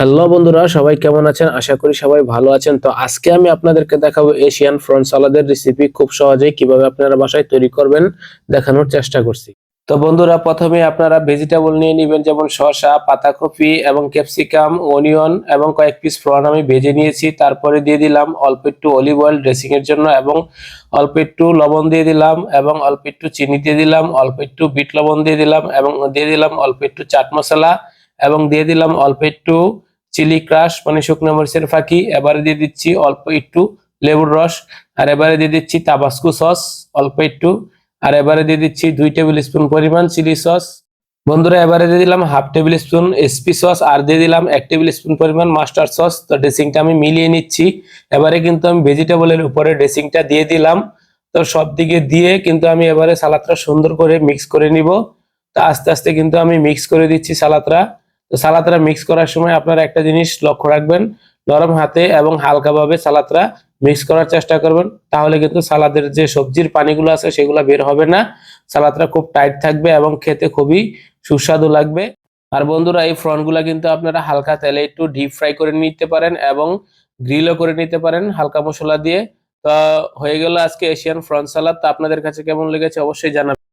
Hello বন্ধুরা, সবাই কেমন আছেন? আশা করি সবাই ভালো আছেন। তো আজকে আমি আপনাদেরকে দেখাবো এশিয়ান ফ্রন্ট সালাদের রেসিপি খুব সহজেই কীভাবে আপনারা বাসায় তৈরি করবেন দেখানোর চেষ্টা করছি। তো বন্ধুরা, প্রথমে আপনারা ভেজিটেবল নিয়ে নেবেন, যেমন শসা, পাতাকপি এবং ক্যাপসিকাম অনিয়ন এবং কয়েক পিস ফ্রন আমি ভেজে নিয়েছি। তারপরে দিয়ে দিলাম অল্প একটু অলিভ অয়েল ড্রেসিং এর জন্য এবং অল্প একটু লবণ দিয়ে দিলাম এবং অল্প একটু চিনি দিয়ে দিলাম, অল্প একটু বিট লবণ দিয়ে দিলাম এবং দিয়ে দিলাম অল্প একটু চাট মশলা এবং দিয়ে দিলাম অল্প একটু চিলি ক্রাশ মানে শুকনো মরিচের ফাঁকি, এবারে দিয়ে দিচ্ছি অল্প একটু লেবুর রস, আর এবারে দিয়ে দিচ্ছি তাবাস্কু সস, অল্প একটু, আর এবারে দিয়ে দিচ্ছি দুই টেবিল স্পুন পরিমাণ চিলি সস। বন্ধুরা, এবারে দিয়ে দিলাম হাফ টেবিল স্পুন এসপি সস, আর দিয়ে দিলাম এক টেবিল স্পুন পরিমাণ মাস্টার সস। তো ড্রেসিংটা আমি মিলিয়ে নিচ্ছি। এবারে কিন্তু আমি ভেজিটেবলের উপরে ড্রেসিংটা দিয়ে দিলাম। তো সব দিকে দিয়ে কিন্তু আমি এবারে সালাদটা সুন্দর করে মিক্স করে নিব। তো আস্তে আস্তে কিন্তু আমি মিক্স করে দিচ্ছি সালাদটা। তো সালাদটা মিক্স করার সময় আপনারা একটা জিনিস লক্ষ্য রাখবেন, নরম হাতে এবং হালকাভাবে সালাদটা মিক্স করার চেষ্টা করবেন, তাহলে কিন্তু সালাদের যে সবজির পানিগুলো আছে সেগুলো বের হবে না। সালাদটা খুব টাইট থাকবে এবং খেতে খুবই সুস্বাদু লাগবে। আর বন্ধুরা, এই ফ্রনগুলা কিন্তু আপনারা হালকা তেলে একটু ডিপ ফ্রাই করে নিতে পারেন এবং গ্রিলও করে নিতে পারেন হালকা মশলা দিয়ে। তো হয়ে গেল আজকে এশিয়ান ফ্রন সালাদ তো আপনাদের কাছে কেমন লেগেছে অবশ্যই জানাবেন।